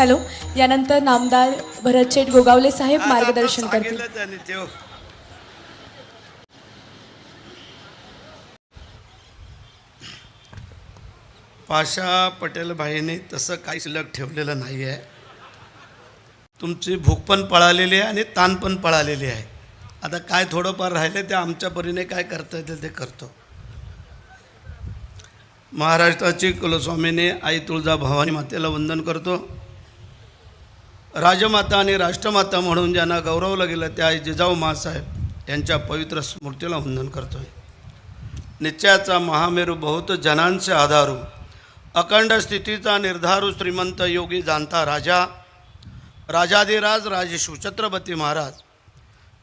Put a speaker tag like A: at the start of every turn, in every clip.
A: Hello. यानंतर नामदार भरतशेठ गोगावले साहेब मार्गदर्शन करतील.
B: पाशा पटेल भाईने तसं काही शिल्लक ठेवलेलं नाही आहे. तुमची भूक पण पळालेली आहे आणि ताण पण पळालेली आहे. आता काय थोडंफार राहिले ते आमच्या परीने काय करता येतील ते करतो. महाराष्ट्राची कुलस्वामीने आई तुळजा भवानी मातेला वंदन करतो. राजमाता आणि राष्ट्रमाता म्हणून ज्यांना गौरवलं गेलं त्या आई जिजाऊ मासाहेब यांच्या पवित्र स्मृतीला वंदन करतोय. निश्चयाचा महामेरू बहुत जनांचे आधारू. अखंड स्थितीचा निर्धारू श्रीमंत योगी जाणता राजा. राजाधिराज राजे छत्रपती महाराज.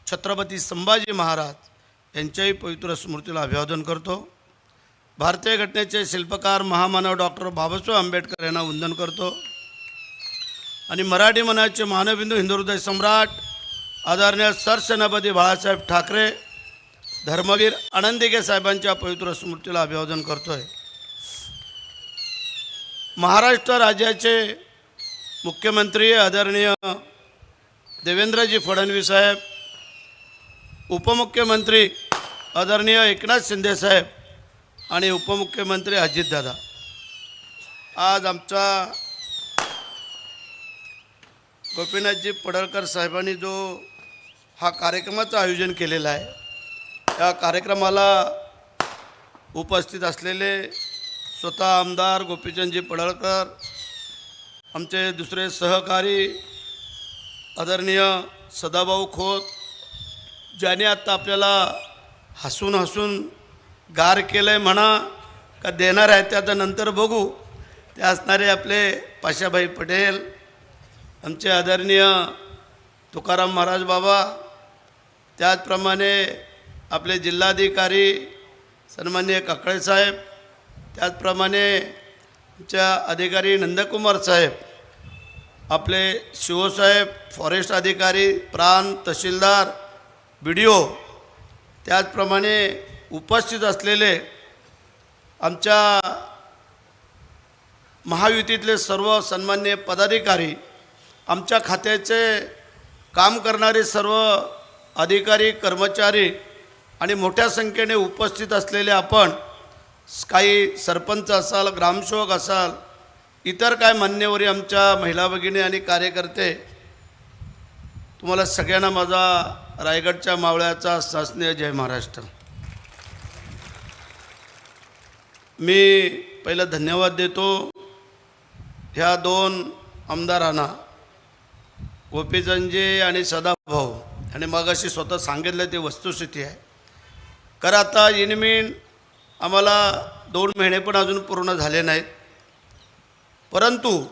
B: छत्रपती संभाजी महाराज यांच्याही पवित्र स्मृतीला अभिवादन करतो. भारतीय घटनेचे शिल्पकार महामानव डॉक्टर बाबासाहेब आंबेडकर यांना वंदन करतो. आणि मराठी मनाचे मानबिंदू हिंदुहृदय सम्राट आदरणीय सरसेनापती बाळासाहेब ठाकरे धर्मवीर आनंदिके साहेबांच्या पवित्र स्मृतीला अभिवादन करतोय. महाराष्ट्र राज्याचे मुख्यमंत्री आदरणीय देवेंद्रजी फडणवीस साहेब उपमुख्यमंत्री आदरणीय एकनाथ शिंदे साहेब आणि उपमुख्यमंत्री अजितदादा. आज आमचा गोपीनाथजी पडळकर साहेबांनी जो हा कार्यक्रमाचं आयोजन केलेला आहे या कार्यक्रमाला उपस्थित असलेले स्वतः आमदार गोपीचंदजी पडळकर आमचे दुसरे सहकारी आदरणीय सदाभाऊ खोत ज्याने आत्ता आपल्याला हसून हसून गार केलं आहे म्हणा का देणार आहे ते आता नंतर बघू. ते असणारे आपले पाशाभाई पटेल आमचे आदरणीय तुकाराम महाराज बाबा त्याचप्रमाणे आपले जिल्हाधिकारी सन्मान्य काकळे साहेब त्याचप्रमाणे आमच्या अधिकारी नंदकुमार साहेब आपले शिवसाहेब फॉरेस्ट अधिकारी प्राण तहसीलदार बी डी ओ त्याचप्रमाणे उपस्थित असलेले आमच्या महायुतीतले सर्व सन्मान्य पदाधिकारी आमच्या खात्याचे काम करणारे सर्व अधिकारी कर्मचारी आणि मोठ्या संख्येने उपस्थित असलेले आपण काही सरपंच असाल ग्रामसेवक असाल इतर काय मान्यवरी आमच्या महिला भगिनी आणि कार्यकर्ते तुम्हाला सगळ्यांना माझा रायगडच्या मावळ्याचा शासनीय जय महाराष्ट्र. मी पहिलं धन्यवाद देतो. ह्या दोन आमदारांना गोपीचंदजी आणि सदाभाऊ आणि मगाशी स्वतः सांगितलं ते वस्तुस्थिती आहे. कारण आता इनमिन आम्हाला दोन महिने पण अजून पूर्ण झाले नाहीत. परंतु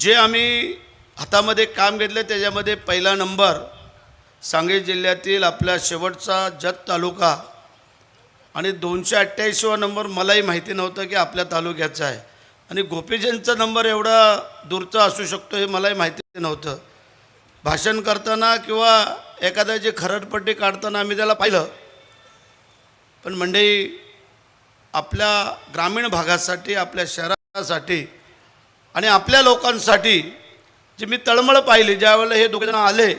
B: जे आम्ही हातामध्ये काम घेतलं त्याच्यामध्ये पहिला नंबर सांगली जिल्ह्यातील आपल्या शेवटचा जत तालुका आणि दोनशे अठ्ठ्याऐंशीवा नंबर मलाही माहिती नव्हतं की आपल्या तालुक्याचा आहे. आणि गोपीजींचा नंबर एवढा दूरचा असू शकतो हे मलाही माहिती नव्हतं. भाषण करताना किंवा एखाद्याची खरडपट्टी काढताना आम्ही त्याला पाहिलं. पण मंडई आपल्या ग्रामीण भागासाठी आपल्या शहरासाठी आणि आपल्या लोकांसाठी जी मी तळमळ पाहिली ज्यावेळेला हे दोघेजण आले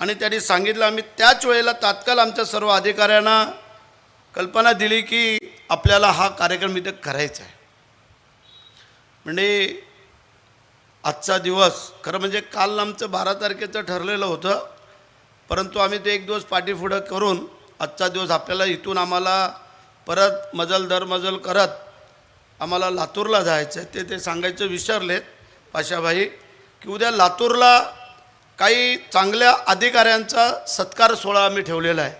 B: आणि त्यांनी सांगितलं आम्ही त्याच वेळेला तात्काळ आमच्या सर्व अधिकाऱ्यांना कल्पना दिली की आपल्याला हा कार्यक्रम इथे करायचा आहे. म्हणजे आजचा दिवस खरं म्हणजे काल आमचं बारा तारखेचं ठरलेलं होतं परंतु आम्ही ते एक दिवस पाठीपुढं करून आजचा दिवस आपल्याला इथून आम्हाला परत मजल दर मजल करत आम्हाला लातूरला जायचं आहे ते ते सांगायचं विसरलेत पाशाभाई की उद्या लातूरला काही चांगल्या अधिकाऱ्यांचा सत्कार सोहळा आम्ही ठेवलेला आहे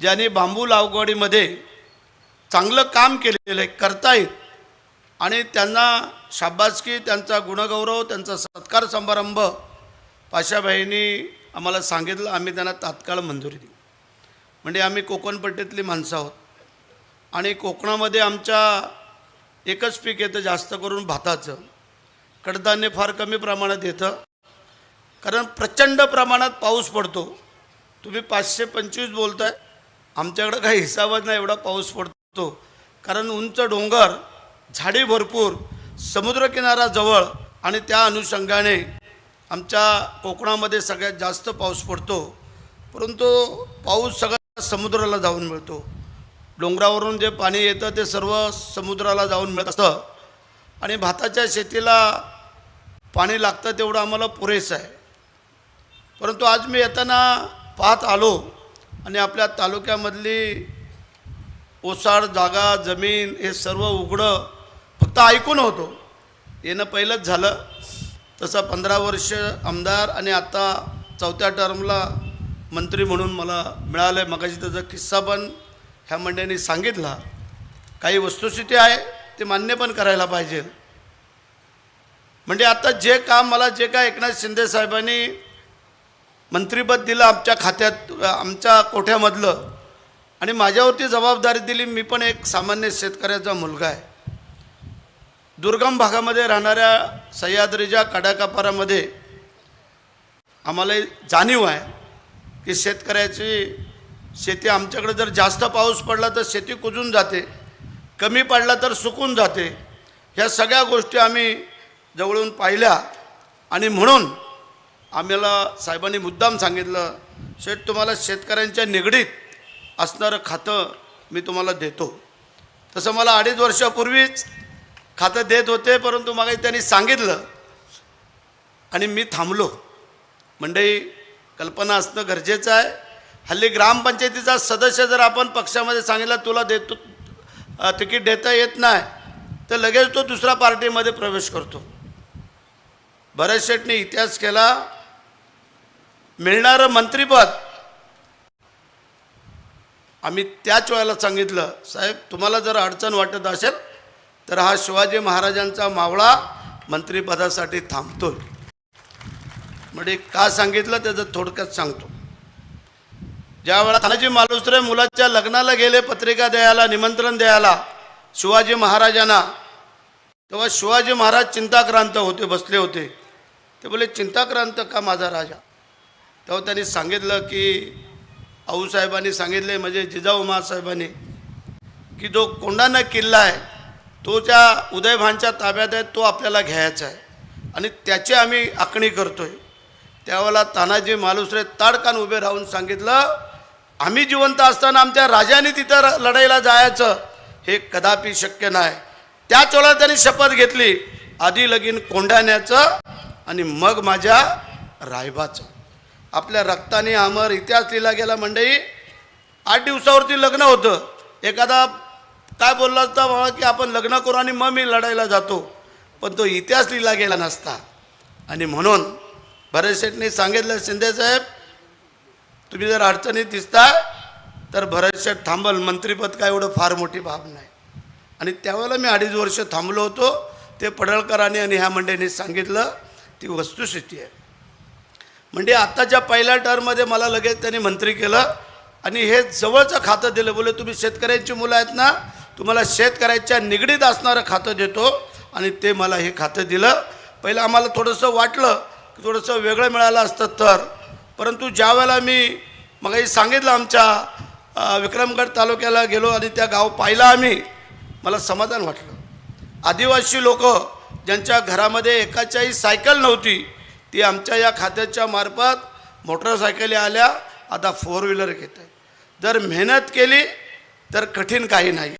B: ज्यांनी बांबू लागवडीमध्ये चांगलं काम केलेलं आहे करता येईल आणि त्यांना शाबासकी त्यांचा गुणगौरव त्यांचा सत्कार समारंभ पाशाबाईंनी आम्हाला सांगितलं. आम्ही त्यांना तात्काळ मंजुरी दिली म्हणजे आम्ही कोकणपट्टीतली माणसं आहोत. आणि कोकणामध्ये आमच्या एकच पीक येतं जास्त करून भाताचं. कडधान्य फार कमी प्रमाणात येतं. कारण प्रचंड प्रमाणात पाऊस पडतो. तुम्ही पाचशे पंचवीस बोलताय. आमच्याकडं काही हिसाबच नाही एवढा पाऊस पडतो. कारण उंच डोंगर झाडी भरपूर समुद्रकिनारा जवळ आणि त्या अनुषंगाने आमच्या कोकणामध्ये सगळ्यात जास्त पाऊस पडतो. परंतु पाऊस सगळा समुद्राला जाऊन मिळतो. डोंगरावरून जे पाणी येतं ते सर्व समुद्राला जाऊन मिळत असतं. आणि भाताच्या शेतीला पाणी लागतं तेवढं आम्हाला पुरेसं आहे. परंतु आज मी येताना पाहत आलो आणि आपल्या तालुक्यामधली ओसाड जागा जमीन हे सर्व उघडं फक्त ऐकून होतो. येणं पहिलंच झालं. तसं पंधरा वर्ष आमदार आणि आता चौथ्या टर्मला मंत्री म्हणून मला मिळालं आहे मगाशी त्याचा किस्सा पण ह्या मंडळींनी सांगितला. काही वस्तुस्थिती आहे ते मान्य पण करायला पाहिजे. म्हणजे आता जे काम मला जे काय एकनाथ शिंदे साहेबांनी मंत्रीपद दिलं आमच्या खात्यात आमच्या कोठ्यामधलं आणि माझ्यावरती जबाबदारी दिली मी पण एक सामान्य शेतकऱ्याचा मुलगा आहे. दुर्गम भागामध्ये राहणाऱ्या सह्याद्रीच्या कडाकापारामध्ये आम्हाला जाणीव आहे की शेतकऱ्याची शेती आमच्याकडे जर जास्त पाऊस पडला तर शेती कुजून जाते कमी पडला तर सुकून जाते. ह्या सगळ्या गोष्टी आम्ही जवळून पाहिल्या आणि म्हणून आम्हाला साहेबांनी मुद्दाम सांगितलं शेठ तुम्हाला शेतकऱ्यांच्या निगडीत असणारं खातं मी तुम्हाला देतो. तसं मला अडीच वर्षापूर्वीच खातं देत होते परंतु मग त्यांनी सांगितलं. आणि मी थांबलो. मंडळी कल्पना असणं गरजेचं आहे. हल्ली ग्रामपंचायतीचा सदस्य जर आपण पक्षामध्ये सांगितलं तुला देतो तिकीट देता येत नाही तर लगेच तो दुसऱ्या पार्टीमध्ये प्रवेश करतो. भरत शेटने इतिहास केला. मिळणारं मंत्रिपद. आम्ही त्याच वेळेला सांगितलं साहेब तुम्हाला जर अडचण वाटत असेल तर हा शिवाजी महाराजांचा मावळा मंत्रिपदासाठी थांबतोय. म्हणजे का सांगितलं त्याचं थोडक्यात सांगतो. ज्या वेळा तानाजी मालुसरे मुलाच्या लग्नाला गेले पत्रिका द्यायला निमंत्रण द्यायला शिवाजी महाराजांना तेव्हा शिवाजी महाराज चिंताक्रांत होते बसले होते. ते बोले चिंताक्रांत का माझा राजा? तेव्हा त्यांनी सांगितलं की आऊसाहेबांनी सांगितले म्हणजे जिजाऊ महासाहेबांनी की जो कोंडाणा किल्ला आहे तो ज्या उदयभानच्या ताब्यात आहे तो आपल्याला घ्यायचा आहे. आणि त्याची आम्ही आखणी करतो आहे त्यावेळेला तानाजी मालुसरे ताडकान उभे राहून सांगितलं आम्ही जिवंत असताना आमच्या राजाने तिथं र- लढाईला जायचं. हे कदापि शक्य नाही. त्याच वेळेला त्यांनी शपथ घेतली. आधी लगीन कोंढाण्याचं आणि मग माझ्या रायबाचं. आपल्या रक्ताने अमर इतिहास लिहिला गेला मंडळी. आठ दिवसावरती लग्न होतं. एखादा काय बोलला असता बाबा की आपण लग्न करू आणि मग मी लढायला जातो? पण तो इतिहास लिहिला गेला नसता. आणि म्हणून भरत शेठने सांगितलं शिंदेसाहेब तुम्ही जर अडचणीत दिसता तर भरत शेठ थांबल. मंत्रीपद काय एवढं फार मोठी बाब नाही. आणि त्यावेळेला मी अडीच वर्ष थांबलो होतो. ते पडळकरांनी आणि ह्या मंडळींनी सांगितलं ती वस्तुस्थिती आहे. म्हणजे आत्ताच्या पहिल्या टर्ममध्ये मला लगेच त्यांनी मंत्री केलं. आणि हे जवळचं खातं दिलं. बोले तुम्ही शेतकऱ्यांची मुलं आहेत ना तुम्हाला शेतकऱ्याच्या निगडीत असणारं खातं देतो आणि ते मला हे खातं दिलं. पहिलं आम्हाला थोडंसं वाटलं की थोडंसं वेगळं मिळालं असतं तर. परंतु ज्यावेळेला मी मग सांगितलं आमच्या विक्रमगड तालुक्याला गेलो आणि त्या गाव पाहिला आम्ही मला समाधान वाटलं. आदिवासी लोक ज्यांच्या घरामध्ये एकाच्याही सायकल नव्हती ती आमच्या या खात्याच्या मार्फत मोटरसायकली आल्या आता फोर व्हीलर घेत आहेत. जर मेहनत केली तर कठीण काही नाही.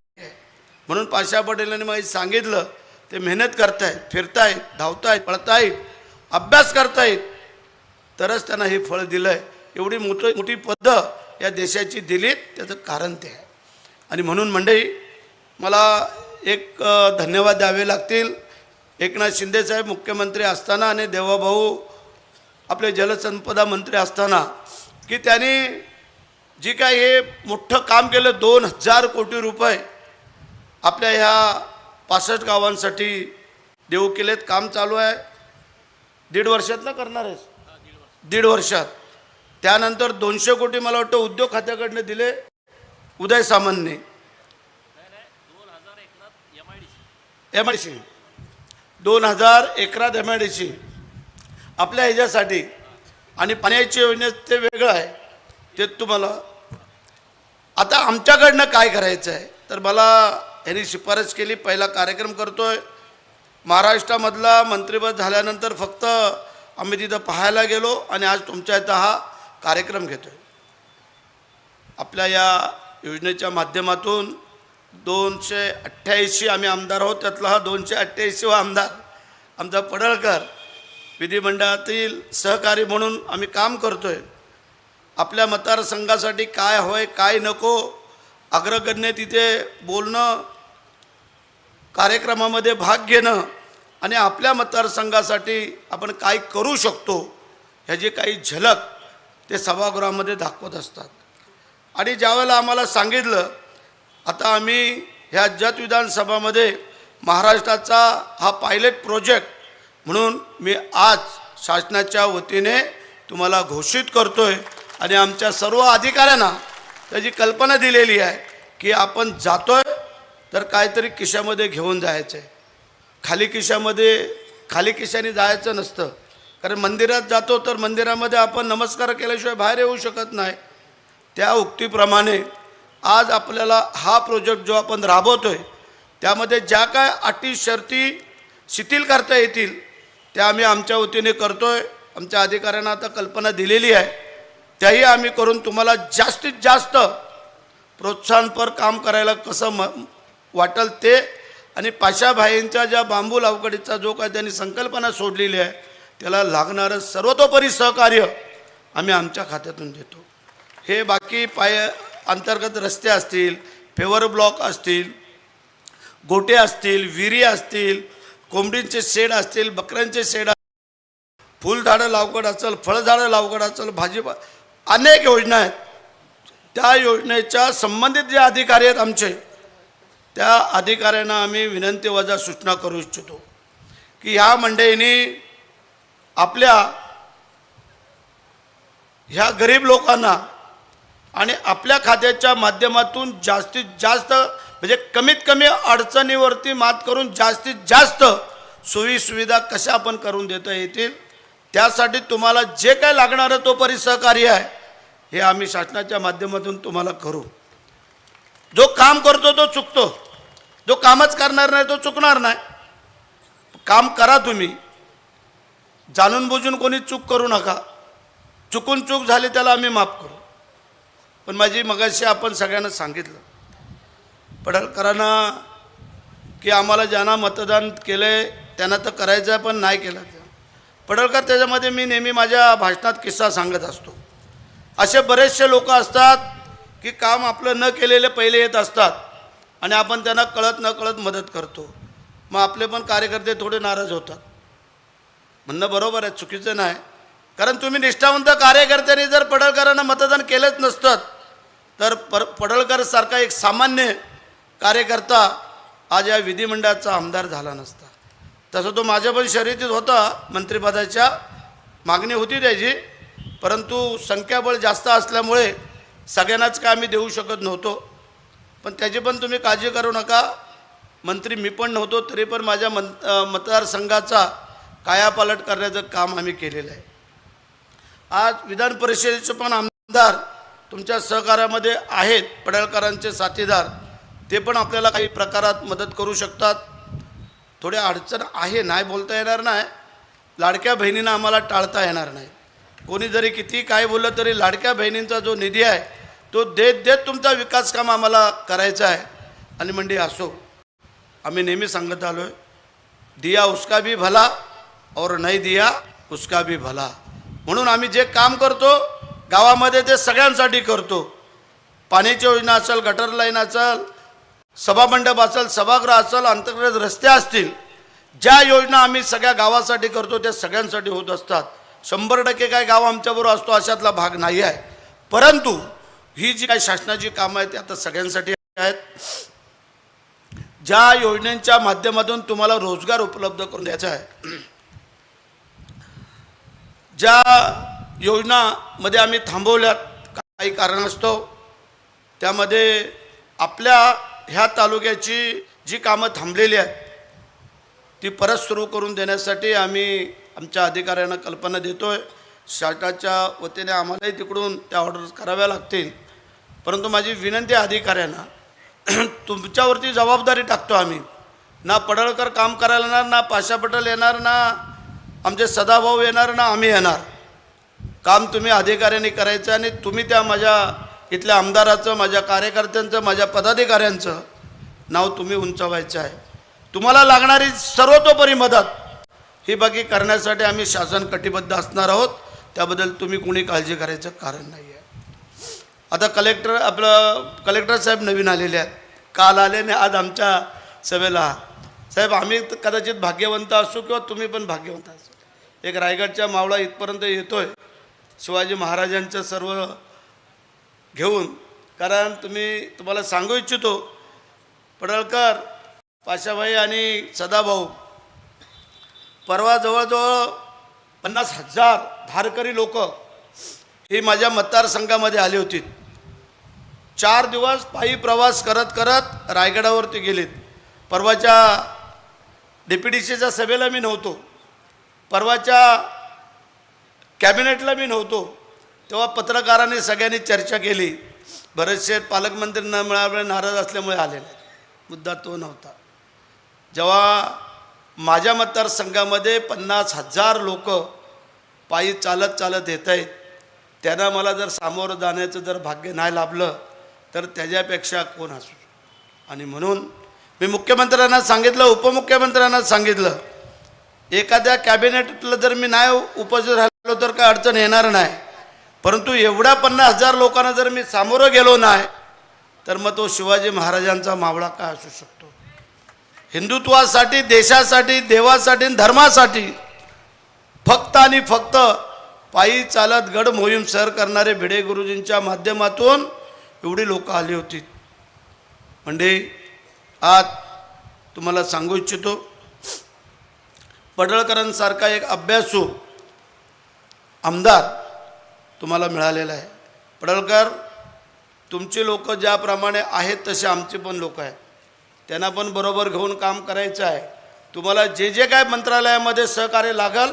B: म्हणून पाशा पटेलांनी माझी सांगितलं ते मेहनत करतायत फिरतायत धावतायत पळतायत अभ्यास करतायत. तरच त्यांना हे फळ दिलं आहे एवढी मोठी मोठी पद या देशाची दिलीत त्याचं कारण ते आहे. आणि म्हणून मंडळी मला एक धन्यवाद द्यावे लागतील. एकनाथ शिंदेसाहेब मुख्यमंत्री असताना आणि देवाभाऊ आपले जलसंपदा मंत्री असताना की त्यांनी जी काय हे मोठं काम केलं दोन हजार कोटी रुपये आपल्या ह्या पासष्ट गावांसाठी देऊ केलेत काम चालू आहे. दीड वर्षात ना करणार आहेस? दीड वर्षात. त्यानंतर दोनशे कोटी मला वाटतं उद्योग खात्याकडनं दिले उदय सामंतने. एम आय सी दोन हजार एकरात एम आय डी सी आपल्या ह्याच्यासाठी आणि पाण्याची योजना ते वेगळं आहे. ते तुम्हाला आता आमच्याकडनं काय करायचं आहे तर मला यांनी शिफारस केली. पहिला कार्यक्रम करतो आहे महाराष्ट्रामधला मंत्रिपद झाल्यानंतर फक्त आम्ही तिथं पाहायला गेलो आणि आज तुमच्या इथं हा कार्यक्रम घेतो आहे आपल्या या योजनेच्या माध्यमातून दोनशे अठ्ठ्याऐंशी आम्ही आमदार आहोत. त्यातला हा दोनशे अठ्ठ्याऐंशी व आमदार आमचा पडळकर विधिमंडळातील सहकारी म्हणून आम्ही काम करतो आहे आपल्या मतदारसंघासाठी काय हवं आहे काय नको अग्रगण्य तिथे बोलणं कार्यक्रमामध्ये भाग घेणं आणि आपल्या मतदारसंघासाठी आपण काय करू शकतो ह्याची काही झलक ते सभागृहामध्ये दाखवत असतात. आणि ज्यावेळेला आम्हाला सांगितलं आता आम्ही ह्या जत विधानसभामध्ये महाराष्ट्राचा हा पायलट प्रोजेक्ट म्हणून मी आज शासनाच्या वतीने तुम्हाला घोषित करतो आहे आणि आमच्या सर्व अधिकाऱ्यांना त्याची कल्पना दिलेली आहे की आपण जातो आहे तर काहीतरी खिशामध्ये घेऊन जायचं आहे खाली खिशामध्ये खाली खिशाने जायचं नसतं. कारण मंदिरात जातो तर मंदिरामध्ये आपण नमस्कार केल्याशिवाय बाहेर येऊ शकत नाही. त्या उक्तीप्रमाणे आज आपल्याला हा प्रोजेक्ट जो आपण राबवतो आहे त्यामध्ये ज्या काय अटी शर्ती शिथिल करता येतील त्या आम्ही आमच्या वतीने करतो आहे आमच्या अधिकाऱ्यांना आता कल्पना दिलेली आहे. त्याही आम्ही करून तुम्हाला जास्तीत जास्त प्रोत्साहनपर काम करायला कसं म वाटल ते. आणि पाशाभाईंच्या ज्या बांबू लावकडीचा जो काय त्यांनी संकल्पना सोडलेली आहे त्याला लागणारं सर्वतोपरी सहकार्य आम्ही आमच्या खात्यातून देतो. हे बाकी पाय अंतर्गत रस्ते असतील फेवर ब्लॉक असतील गोटे असतील विहिरी असतील कोंबडींचे शेड असतील बकऱ्यांचे शेड फुलझाडं लावकड असेल फळझाडं लावकड असेल भाजीपा अनेक योजना आहेत. त्या योजनेच्या संबंधित जे अधिकारी आहेत आमचे त्या अधिकाऱ्यांना आम्ही विनंती वजा सूचना करू इच्छितो की ह्या मंडळींनी आपल्या ह्या गरीब लोकांना आणि आपल्या खात्याच्या माध्यमातून जास्तीत जास्त म्हणजे कमीत कमी अडचणीवरती मात करून जास्तीत जास्त सोयीसुविधा कशा आपण करून देता येतील त्यासाठी तुम्हाला जे काय लागणारं तो परिसहकार्य आहे हे आम्ही शासनाच्या माध्यमातून तुम्हाला करू. जो काम करतो तो चुकतो. जो कामच करणार नाही तो चुकणार नाही. काम करा तुम्ही. जाणून बुजून कोणी चूक करू नका. चुकून चूक झाली त्याला आम्ही माफ करू. पण माझी मगाशी आपण सगळ्यांना सांगितलं. पडळकरांना की आम्हाला ज्यांना मतदान केलं आहे त्यांना तर करायचं आहे पण नाही केलं ते. पडळकर त्याच्यामध्ये मी नेहमी माझ्या भाषणात किस्सा सांगत असतो. असे बरेचसे लोक असतात की काम आपलं न केलेले पहिले येत असतात. आणि आपण त्यांना कळत न कळत मदत करतो. मग आपले पण कार्यकर्ते थोडे नाराज होतात. म्हणणं बरोबर आहे चुकीचं नाही. कारण तुम्ही निष्ठावंत कार्यकर्त्यांनी जर पडळकरांना मतदान केलंच नसतं तर पर पडळकरसारखा एक सामान्य कार्यकर्ता आज या विधिमंडळाचा आमदार झाला नसता. तसं तो माझ्या पण शर्यतीत होता मंत्रिपदाच्या मागणी होती त्याची परंतु संख्याबळ जास्त असल्यामुळे सगळ्यांनाच काय आम्ही देऊ शकत नव्हतो. पण त्याची पण तुम्ही काळजी करू नका. मंत्री मी पण नव्हतो तरी पण माझ्या मं मतदारसंघाचा कायापालट करण्याचं काम आम्ही केलेलं आहे. आज विधान परिषदेचे पण आमदार तुमच्या सहकार्यामध्ये आहेत पडळकरांचे साथीदार. ते पण आपल्याला काही प्रकारात मदत करू शकतात. थोडी अडचण आहे नाही बोलता येणार नाही. लाडक्या बहिणींना आम्हाला टाळता येणार नाही. कोणी जरी किती काय बोललं तरी लाडक्या बहिणींचा जो निधी आहे तो देत देत तुमचा विकास काम आम्हाला करायचा आहे. आणि म्हणजे असो. आम्ही नेहमी सांगत आलो आहे दिया उसका भी भला और नाही दिया उसका भी भला. म्हणून आम्ही जे काम करतो गावामध्ये ते सगळ्यांसाठी करतो. पाण्याची योजना असेल गटर लाईन असेल सभामंडप असेल सभागृह असेल अंतर्गत रस्ते असतील ज्या योजना आम्ही सगळ्या गावासाठी करतो त्या सगळ्यांसाठी होत असतात. शंभर टक्के काय गाव आमच्याबरोबर असतो अशातला भाग नाही आहे. परंतु ही जी काही शासनाची कामं आहेत ती आता सगळ्यांसाठी आहेत. ज्या योजनांच्या माध्यमातून तुम्हाला रोजगार उपलब्ध करून द्यायचा आहे. ज्या योजनामध्ये आम्ही थांबवल्यात काही कारण असतो त्यामध्ये आपल्या ह्या तालुक्याची जी कामं थांबलेली आहेत ती परत सुरू करून देण्यासाठी आम्ही आमच्या अधिकाऱ्यांना कल्पना देतो आहे शासनाच्या वतीने आम्हालाही तिकडून त्या ऑर्डर कराव्या लागतील. परंतु माझी विनंती आहे अधिकाऱ्यांना तुमच्यावरती जबाबदारी टाकतो आम्ही. ना पडळकर काम करायला येणार ना पाशा पटेल येणार ना आमचे सदाभाऊ येणार ना आम्ही येणार. काम तुम्ही अधिकाऱ्यांनी करायचं आणि तुम्ही त्या माझ्या इथल्या आमदाराचं माझ्या कार्यकर्त्यांचं माझ्या पदाधिकाऱ्यांचं नाव तुम्ही उंचावायचं आहे. तुम्हाला लागणारी सर्वतोपरी मदत ही बाकी करण्यासाठी आम्ही शासन कटिबद्ध असणार आहोत. त्याबद्दल तुम्ही कोणी काळजी करायचं कारण नाही. आता कलेक्टर आपलं कलेक्टर साहेब नवीन आलेले आहेत. काल आले आणि आज आमच्या सभेला. साहेब आम्ही कदाचित भाग्यवंत असू किंवा तुम्ही पण भाग्यवंत असू. एक रायगडच्या मावळा इथपर्यंत येतोय. शिवाजी महाराजांचं सर्व घेऊन. कारण तुम्ही तुम्हाला सांगू इच्छितो पडळकर पाशाभाई आणि सदाभाऊ परवा जवळजवळ पन्नास हजार धारकरी लोक ही माझ्या मतदारसंघामध्ये आली होती. चार दिवस पायी प्रवास करत करत रायगडावरती गेलेत. परवाच्या डेप्युटीसीच्या सभेला मी नव्हतो. परवाच्या कॅबिनेटला मी नव्हतो. तेव्हा पत्रकारांनी सगळ्यांनी चर्चा केली. बरेचसे पालकमंत्री न मिळाल्यामुळे नाराज असल्यामुळे आले नाही. मुद्दा तो नव्हता. जेव्हा माझ्या मतदारसंघामध्ये पन्नास हजार लोक पायी चालत चालत येत आहेत त्यांना मला जर सामोरं जाण्याचं जर भाग्य नाही लाभलं तर त्याच्यापेक्षा कोण असू? आणि म्हणून मी मुख्यमंत्र्यांना सांगितलं उपमुख्यमंत्र्यांना सांगितलं एखाद्या कॅबिनेटला जर मी नाही उपस्थित राहिलो तर काय अडचण येणार नाही. परंतु एवढ्या पन्नास हजार लोकांना जर मी सामोरं गेलो नाही तर मग तो शिवाजी महाराजांचा मावळा काय असू शकतो? हिंदुत्वासाठी देशासाठी देवासाठी धर्मासाठी फक्त आणि फक्त पायी चालत गड मोहीम सर करणारे भिडे गुरुजींच्या माध्यमातून एवढी लोक आली होती. म्हणजे आज तुम्हाला सांगू इच्छितो पडळकरांसारखा एक अभ्यासू आमदार तुम्हाला मिळालेला आहे. पडळकर तुमचे लोक ज्याप्रमाणे आहेत तसे आमचे पण लोक आहेत. त्यांना पण बरोबर घेऊन काम करायचं आहे. तुम्हाला जे जे काय मंत्रालयामध्ये सहकार्य लागल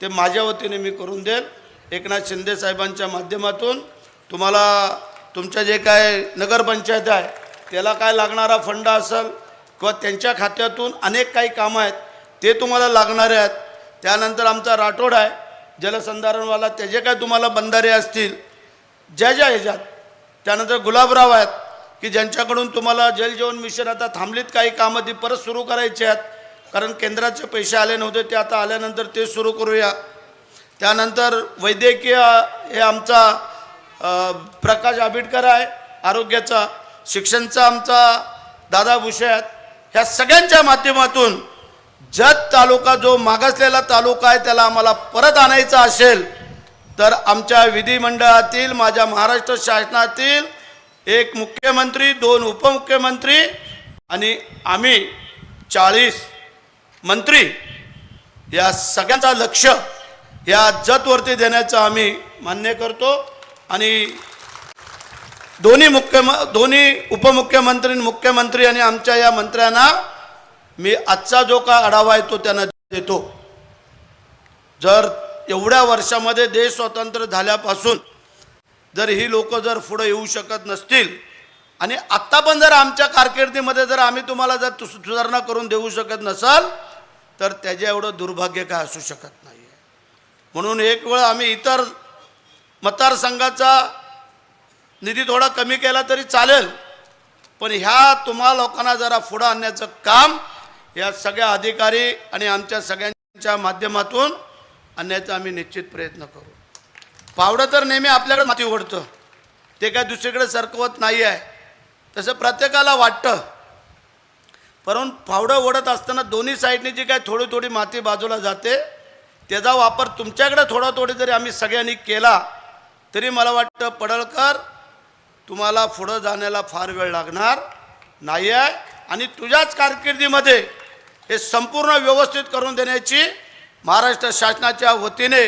B: ते माझ्या वतीने मी करून देईल. एकनाथ शिंदे साहेबांच्या माध्यमातून तुम्हाला तुमच्या जे काय नगरपंचायत आहे त्याला काय लागणारा फंड असेल किंवा त्यांच्या खात्यातून अनेक काही कामं आहेत ते तुम्हाला लागणारे आहेत. त्यानंतर आमचा राठोड आहे जलसंधारणवाला त्याचे काय तुम्हाला बंधारे असतील ज्या ज्या ह्याच्यात त्यानंतर गुलाबराव आहेत की ज्यांच्याकडून तुम्हाला जलजीवन मिशन आता थांबलीत काही कामं ती परत सुरू करायची आहेत. कारण केंद्राचे पैसे आले नव्हते ते आता आल्यानंतर ते सुरू करूया. त्यानंतर वैद्यकीय हे आमचा प्रकाश आंबेडकर आहे आरोग्याचा शिक्षणचा आमचा दादा भुषे आहेत. ह्या सगळ्यांच्या माध्यमातून जत तालुका जो मागासलेला तालुका आहे त्याला आम्हाला परत आणायचा असेल तर आमच्या विधिमंडळातील माझ्या महाराष्ट्र शासनातील एक मुख्यमंत्री दोन उपमुख्यमंत्री आणि आम्ही चाळीस मंत्री या सगळ्यांचा लक्ष या जतवरती देण्याचं आम्ही मान्य करतो. आणि दोन्ही मुख्यम दोन्ही उपमुख्यमंत्री मुख्यमंत्री आणि आमच्या या मंत्र्यांना मी आजचा जो का आढावा आहे तो त्यांना देतो. जर एवढ्या वर्षामध्ये देश स्वतंत्र झाल्यापासून जर ही लोक जर पुढं येऊ शकत नसतील आणि आत्ता पण जर आमच्या कारकिर्दीमध्ये जर आम्ही तुम्हाला जर सुधारणा करून देऊ शकत नसाल तर त्याच्या एवढं दुर्भाग्य काय असू शकत नाही म्हणून एक वेळ आम्ही इतर मतदारसंघाचा निधी थोडा कमी केला तरी चालेल पण ह्या तुम्हा लोकांना जरा पुढं आणण्याचं काम या सगळ्या अधिकारी आणि आमच्या सगळ्यांच्या माध्यमातून आणण्याचा आम्ही निश्चित प्रयत्न करू. पावडं तर नेहमी आपल्याकडे माती ओढतं ते काय दुसरीकडे सरकवत नाही आहे तसं प्रत्येकाला वाटतं. परंतु फावडं ओढत असताना दोन्ही साईडने जी काय थोडी थोडी माती बाजूला जाते त्याचा वापर तुमच्याकडे थोडा थोडी जरी आम्ही सगळ्यांनी केला तरी मला वाटतं पडळकर तुम्हाला पुढं जाण्याला फार वेळ लागणार नाही आहे आणि तुझ्याच कारकिर्दीमध्ये हे संपूर्ण व्यवस्थित करून देण्याची महाराष्ट्र शासनाच्या वतीने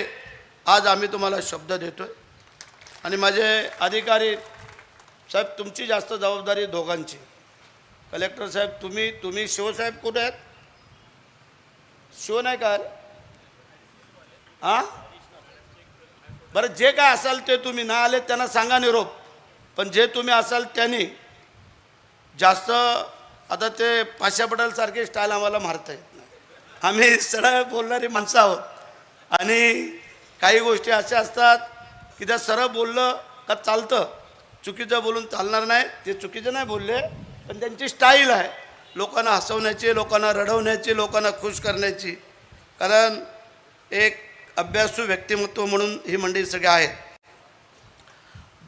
B: आज आम्ही तुम्हाला शब्द देतो आहे आणि माझे अधिकारी साहेब तुमची जास्त जबाबदारी दोघांची. कलेक्टर साहेब तुम्ही तुम्ही शिवसाहेब कुठे आहेत? शिव नाही का? हां? बरं जे काय असाल ते तुम्ही ना आले त्यांना सांगा निरोप. पण जे तुम्ही असाल त्यांनी जास्त आता ते पाशा पटेलसारखे स्टाईल आम्हाला मारता येत नाही. आम्ही सरळ बोलणारी माणसं आहोत. आणि काही गोष्टी अशा असतात की त्या सरळ बोललं का चालतं. चुकीचं बोलून चालणार नाही. ते चुकीचं नाही बोलले पण त्यांची स्टाईल आहे. लोकांना हसवण्याची लोकांना रडवण्याची लोकांना खुश करण्याची. कारण एक अभ्यासू व्यक्तिमत्व म्हणून ही मंडळी सगळे आहेत.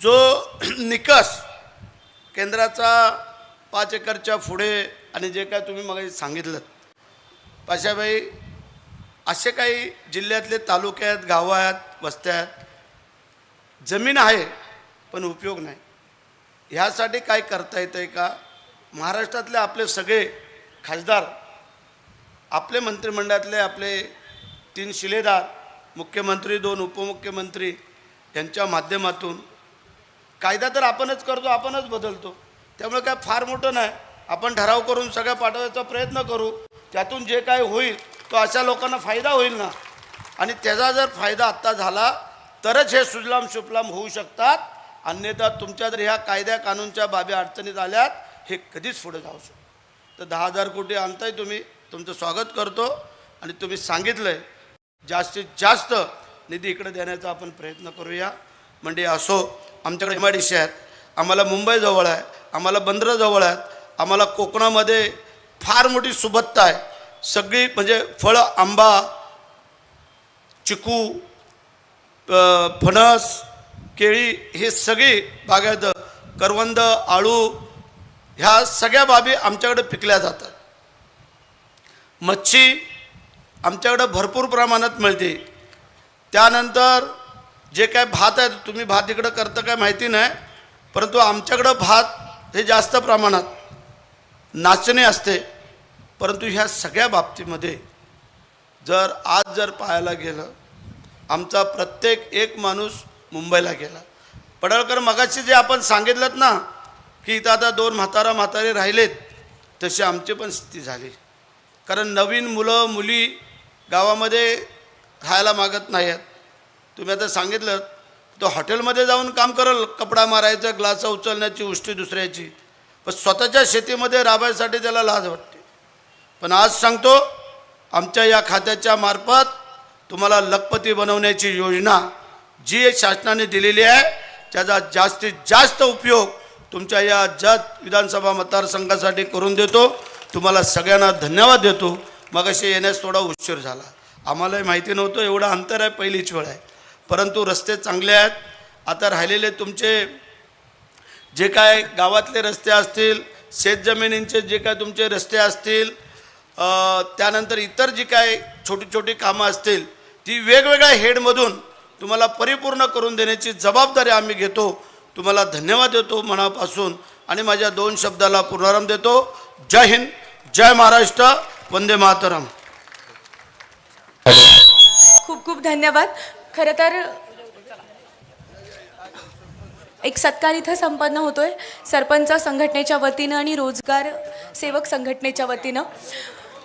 B: जो निकस केंद्राचा पाच एकरच्या पुढे आणि जे काय तुम्ही मग सांगितलं पाशाबाई असे काही जिल्ह्यातले तालुके आहेत गावं आहेत वस्त्या आहेत जमीन आहे पण उपयोग नाही. ह्यासाठी काय करता येतं आहे का? महाराष्ट्रातले आपले सगळे खासदार आपले मंत्रिमंडळातले आपले तीन शिलेदार मुख्यमंत्री दोन उपमुख्यमंत्री यांच्या माध्यमातून कायदा तर आपणच करतो आपणच बदलतो. त्यामुळे काय फार मोठं नाही. आपण ठराव करून सगळ्या पाठवायचा प्रयत्न करू. त्यातून जे काय होईल तो अशा लोकांना फायदा होईल ना. आणि त्याचा जर फायदा आत्ता झाला तरच हे सुजलाम सुफलाम होऊ शकतात. अन्यथा तुमच्या जर ह्या कायद्या कानूनच्या बाबी अडचणीत आल्यात हे कधीच पुढे जाऊ शकतो तर दहा हजार कोटी आणताय तुम्ही तुमचं स्वागत करतो. आणि तुम्ही सांगितलं आहे जास्तीत जास्त निधी इकडे देण्याचा आपण प्रयत्न करूया. म्हणजे असो आमच्याकडे एम आय डी सी आहेत आम्हाला मुंबईजवळ आहे आम्हाला बंदराजवळ आहेत आम्हाला कोकणामध्ये फार मोठी सुबत्ता आहे. सगळी म्हणजे फळं आंबा चिकू फणस केळी हे सगळी बागायत करवंद आळू ह्या सगळ्या बाबी आमच्याकडे पिकल्या जातात. मच्छी आमच्याकडं भरपूर प्रमाणात मिळते. त्यानंतर जे काय भात आहे तुम्ही भात इकडं करतं काय माहिती नाही परंतु आमच्याकडं भात हे जास्त प्रमाणात नाचणे असते. परंतु ह्या सगळ्या बाबतीमध्ये जर आज जर पाहायला गेलं आमचा प्रत्येक एक माणूस मुंबईला गेला. पडळकर मगाशी जे आपण सांगितलं ना की इथं आता दोन म्हातारा म्हातारे राहिलेत तशी आमची पण स्थिती झाली. कारण नवीन मुलं मुली गावामध्ये राहायला मागत नाही आहेत तुम्ही आता सांगितलं तो हॉटेलमध्ये जाऊन काम करल कपडा मारायचं ग्लास उचलण्याची उष्टी दुसऱ्याची. पण स्वतःच्या शेतीमध्ये राबायसाठी त्याला लाज वाटते. पण आज सांगतो आमच्या या खात्याच्या मार्फत तुम्हाला लखपती बनवण्याची योजना जी एक शासनाने दिलेली आहे त्याचा जास्तीत जास्त उपयोग तुमच्या या जत विधानसभा मतदारसंघासाठी करून देतो. तुम्हाला सगळ्यांना धन्यवाद देतो. मग असे येण्यास थोडा उशीर झाला. आम्हालाही माहिती नव्हतं एवढं अंतर आहे पहिलीच वेळ आहे. परंतु रस्ते चांगले आहेत. आता राहिलेले तुमचे जे काय गावातले रस्ते असतील शेतजमिनींचे जे काय तुमचे रस्ते असतील त्यानंतर इतर जी काय छोटी छोटी कामं असतील ती वेगवेगळ्या हेडमधून तुम्हाला परिपूर्ण करून देण्याची जबाबदारी आम्ही घेतो. तुम्हाला धन्यवाद देतो मनापासून. आणि माझ्या दोन शब्दाला पूर्णाराम देतो. जय हिंद. जय महाराष्ट्र वंदे मातरम.
A: खूप खूप धन्यवाद. खरं तर एक सत्कार इथं संपन्न होतोय. सरपंच संघटनेच्या वतीनं आणि रोजगार सेवक संघटनेच्या वतीनं.